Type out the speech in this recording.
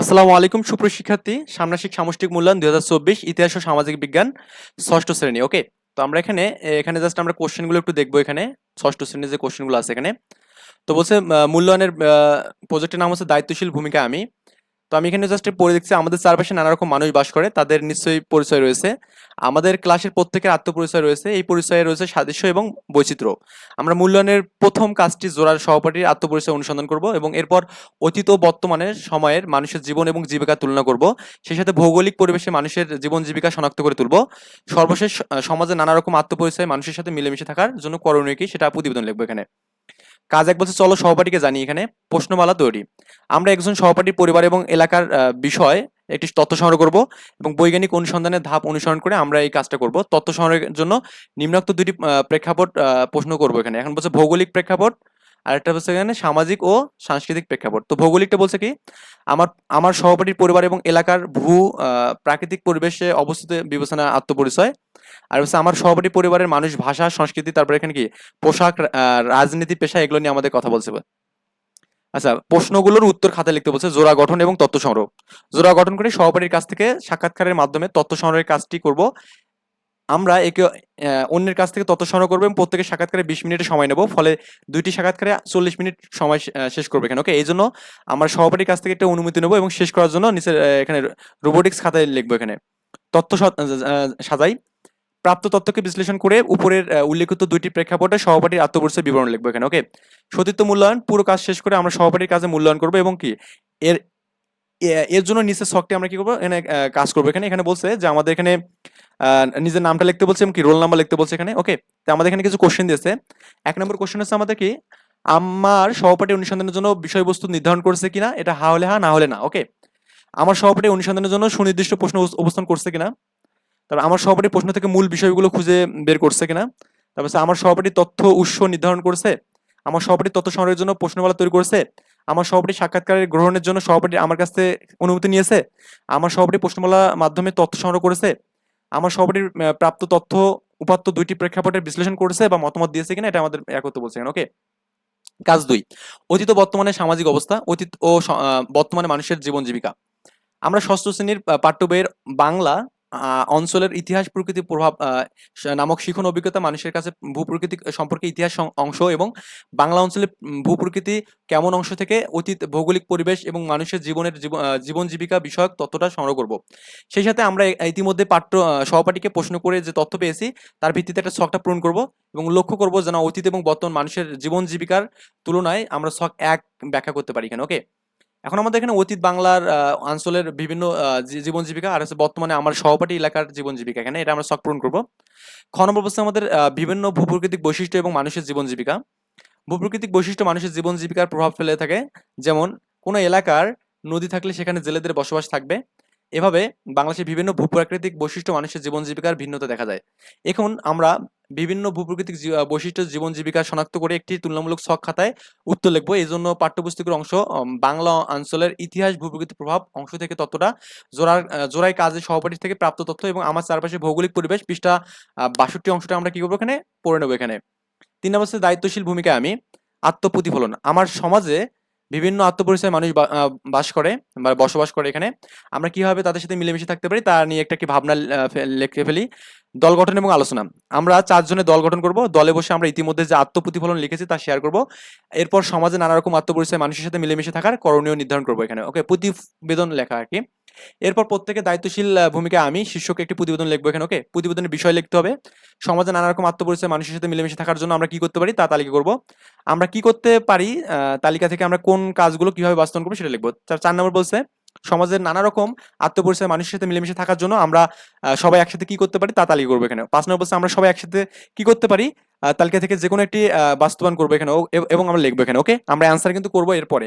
আসসালামু আলাইকুম সুপ্রশিক্ষার্থী সামনাসিক সামষ্টিক মূল্যায়ন দুই হাজার চব্বিশ, ইতিহাস ও সামাজিক বিজ্ঞান ষষ্ঠ শ্রেণি, ওকে? তো আমরা এখানে এখানে জাস্ট আমরা কোশ্চেনগুলো একটু দেখব এখানে, ষষ্ঠ শ্রেণির যে কোশ্চেনগুলো আছে এখানে। তো বলছে মূল্যায়নের প্রজেক্টের নাম হচ্ছে দায়িত্বশীল ভূমিকা আমি। তো আমি এখানে জাস্ট পড়ে দেখছি, আমাদের চারপাশে নানা রকম মানুষ বাস করে, তাদের নিশ্চয়ই পরিচয় রয়েছে। আমাদের ক্লাসের প্রত্যেকের আত্মপরিচয় রয়েছে। এই পরিচয়ে রয়েছে সাদৃশ্য এবং বৈচিত্র্য। আমরা মূল্যায়নের প্রথম কাজটি জোড়ার সহপাঠীর আত্মপরিচয় অনুসন্ধান করব এবং এরপর অতীত ও বর্তমানের সময়ের মানুষের জীবন এবং জীবিকা তুলনা করব। সেই সাথে ভৌগোলিক পরিবেশে মানুষের জীবন জীবিকা শনাক্ত করে তুলব। সর্বশেষ সমাজে নানা রকম আত্মপরিচয় মানুষের সাথে মিলেমিশে থাকার জন্য করণীয় কি সেটা প্রতিবেদন লিখব এখানে। কাজ এক বলছে, চলো সহপাঠীকে জানি এখানে প্রশ্নমালা তৈরি। আমরা একজন সহপাঠীর পরিবার এবং এলাকার বিষয় একটি তথ্য সংগ্রহ করব এবং বৈজ্ঞানিক অনুসন্ধানের ধাপ অনুসরণ করে আমরা এই কাজটা করব। তথ্য সংগ্রহের জন্য নিম্নোক্ত দুটি প্রেক্ষাপট প্রশ্ন করব এখানে। এখন বলছে, ভৌগোলিক প্রেক্ষাপট আর একটা বলছে এখানে সামাজিক ও সাংস্কৃতিক প্রেক্ষাপট। তো ভৌগোলিকটা বলছে কি, আমার আমার সহপাঠীর পরিবার এবং এলাকার ভূ প্রাকৃতিক পরিবেশে অবস্থিত বিবেচনা আত্মপরিচয়। আর হচ্ছে আমার সহপাঠী পরিবারের মানুষ, ভাষা, সংস্কৃতি, তারপরে এখানে কি, পোশাক রাজনীতি, পেশা এগুলো নিয়ে আমাদের কথা বলছে। আচ্ছা প্রশ্নগুলোর উত্তর খাতে লিখতে বলছে, জোড়া গঠন এবং তথ্য সংগ্রহ। জোড়া গঠন করে সহপাঠীর কাছ থেকে সাক্ষাৎকারের মাধ্যমে তথ্য সংগ্রহের কাজটি করব। আমরা একে অন্যের কাছ থেকে তথ্য সংগ্রহ করব এবং প্রত্যেকের সাক্ষাৎকারে বিশ মিনিটের সময় নেব। ফলে দুইটি সাক্ষাৎকারে চল্লিশ মিনিট সময় শেষ করবে এখানে। ওকে, এই জন্য আমার সহপাঠীর কাছ থেকে একটা অনুমতি নেব এবং শেষ করার জন্য নিচে এখানে রোবোটিক্স খাতায় লিখব এখানে। তথ্য সাজাই। প্রাপ্ত তথ্যকে বিশ্লেষণ করে উপরের উল্লেখিত দুইটি প্রেক্ষাপটে সহপাঠীর আত্মপরিচয় বিবরণ লিখব এখানে। ওকে সতীর্থ মূল্যায়ন, পুরো কাজ শেষ করে আমরা সহপাঠীর কাজে মূল্যায়ন করব এবং কি? এর এর জন্য নিচের শখটি আমরা কি করব? এখানে কাজ করব এখানে। এখানে বলছে যে আমাদের এখানে নিজের নামটা লিখতে বলছে কি রোল নাম্বার লিখতে বলছে এখানে। ওকে তো আমাদের এখানে কিছু কোশ্চেন দিয়েছে। এক নম্বর কোশ্চেন হচ্ছে আমাদের কি, আমার সহপাঠী অনুসন্ধানের জন্য বিষয়বস্তু নির্ধারণ করেছে কিনা, এটা হা হলে হা, না হলে না ওকে আমার সহপাঠী অনুসন্ধানের জন্য সুনির্দিষ্ট প্রশ্ন অবস- অবস্থান করছে কিনা, তারপর আমার সহপাঠী প্রশ্ন থেকে মূল বিষয়গুলো খুঁজে বের করছে কিনা, তারপর আমার সহপাঠী তথ্য উৎস নির্ধারণ করেছে, আমার সহপাঠী তথ্য সংগ্রহের জন্য প্রশ্নমালা তৈরি করেছে, আমার সহপাঠী সাক্ষাৎকারের গ্রহণের জন্য সহপাঠী আমার কাছে অনুমতি নিয়েছে, আমার সহপাঠী প্রশ্নমালা মাধ্যমে তথ্য সংগ্রহ করেছে আমার সবারই প্রাপ্ত তথ্য উপাত্ত দুইটি প্রেক্ষাপটে বিশ্লেষণ করেছে বা মতামত দিয়েছে কিনা এটা আমাদের এক বলছেন বলছে ওকে কাজ দুই, অতীত বর্তমানে সামাজিক অবস্থা, অতীত ও বর্তমানে মানুষের জীবন জীবিকা। আমরা ষষ্ঠ শ্রেণির পাঠ্য বইয়ের বাংলা অঞ্চলের ইতিহাস প্রকৃতি প্রভাব নামক শিখন অভিজ্ঞতা মানুষের কাছে ভূপ্রকৃতি সম্পর্কে ইতিহাস অংশ এবং বাংলা অঞ্চলের ভূপ্রকৃতি কেমন অংশ থেকে অতীত, ভৌগোলিক পরিবেশ এবং মানুষের জীবনের জীব- জীবন জীবিকা বিষয়ক তথ্যটা সংগ্রহ করব। সেই সাথে আমরা ইতিমধ্যে পাঠ্য সহপাঠীকে প্রশ্ন করে যে তথ্য পেয়েছি, তার ভিত্তিতে একটা ছকটা পূরণ করব এবং লক্ষ্য করব যেন অতীত এবং বর্তমান মানুষের জীবন জীবিকার তুলনায় আমরা ছক এক ব্যাখ্যা করতে পারি এখানে ওকে এখন আমাদের এখানে অতীত বাংলার অঞ্চলের বিভিন্ন জীবন জীবিকা আর হচ্ছে বর্তমানে আমার সহপাঠী এলাকার জীবন জীবিকা এখানে, এটা আমরা শখ করব। খ নম্বর আমাদের বিভিন্ন ভূপ্রকৃতিক বৈশিষ্ট্য এবং মানুষের জীবন জীবিকা ভূপ্রকৃতিক বৈশিষ্ট্য মানুষের জীবন জীবিকার প্রভাব ফেলে থাকে, যেমন কোনো এলাকার নদী থাকলে সেখানে জেলেদের বসবাস থাকবে। এভাবে বাংলাদেশের বিভিন্ন ভূপ্রাকৃতিক বৈশিষ্ট্য মানুষের জীবন জীবিকার ভিন্নতা দেখা যায়। এখন আমরা বিভিন্ন ভূপ্রকৃতিক বৈশিষ্ট্য জীবন জীবিকা শনাক্ত করে একটি তুলনামূলক ছক খাতায় উত্তর লিখব। এই জন্য পাঠ্যপুস্তকের অংশ বাংলা অঞ্চলের ইতিহাস ভূপ্রকৃতির প্রভাব অংশ থেকে তথ্যটা জোড়ার জোড়াই কাজে সহপাঠী থেকে প্রাপ্ত তথ্য এবং আমার চারপাশে ভৌগোলিক পরিবেশ পৃষ্ঠা বাষট্টি অংশটা আমরা কি করব এখানে? পড়ে নেব এখানে। তিন নম্বর দায়িত্বশীল ভূমিকায় আমি আত্মপ্রতিফলন। আমার সমাজে বিভিন্ন আত্মপরিচয় মানুষ বাস করে বা বসবাস করে এখানে। আমরা কীভাবে তাদের সাথে মিলেমিশে থাকতে পারি তা নিয়ে একটা কি ভাবনা লিখে ফেলি। দল গঠন এবং আলোচনা। আমরা চারজনের দল গঠন করব। দলে বসে আমরা ইতিমধ্যে যে আত্মপ্রতিফলন লিখেছি তা শেয়ার করব। এরপর সমাজে নানা রকম আত্মপরিচয় মানুষের সাথে মিলেমিশে থাকার করণীয় নির্ধারণ করব এখানে। ওকে প্রতিবেদন লেখা আর কি। এরপর প্রত্যেকে দায়িত্বশীল ভূমিকা আমি, শীর্ষকে একটি প্রতিবেদন লিখব এখানে ওকে প্রতিবেদনের বিষয় লিখতে হবে। সমাজে নানা রকম আত্মপরিচয়, মানুষের সাথে মিলেমিশে থাকার জন্য আমরা কি করতে পারি তা তালিকা করব। আমরা কি করতে পারি তালিকা থেকে আমরা কোন কাজগুলো কীভাবে বাস্তবায়ন করব সেটা লিখব। চার চার নম্বর বলছে, সমাজের নানা রকম আত্মপরিচয়, মানুষের সাথে মিলেমিশে থাকার জন্য আমরা সবাই একসাথে কি করতে পারি তা তালিকা করব এখানে। পাঁচ নম্বর বলছে, আমরা সবাই একসাথে কি করতে পারি তালিকা থেকে যে কোনো একটি বাস্তবায়ন করব এখানে এবং আমরা লিখব এখানে ওকে আমরা অ্যান্সার কিন্তু করব এরপরে।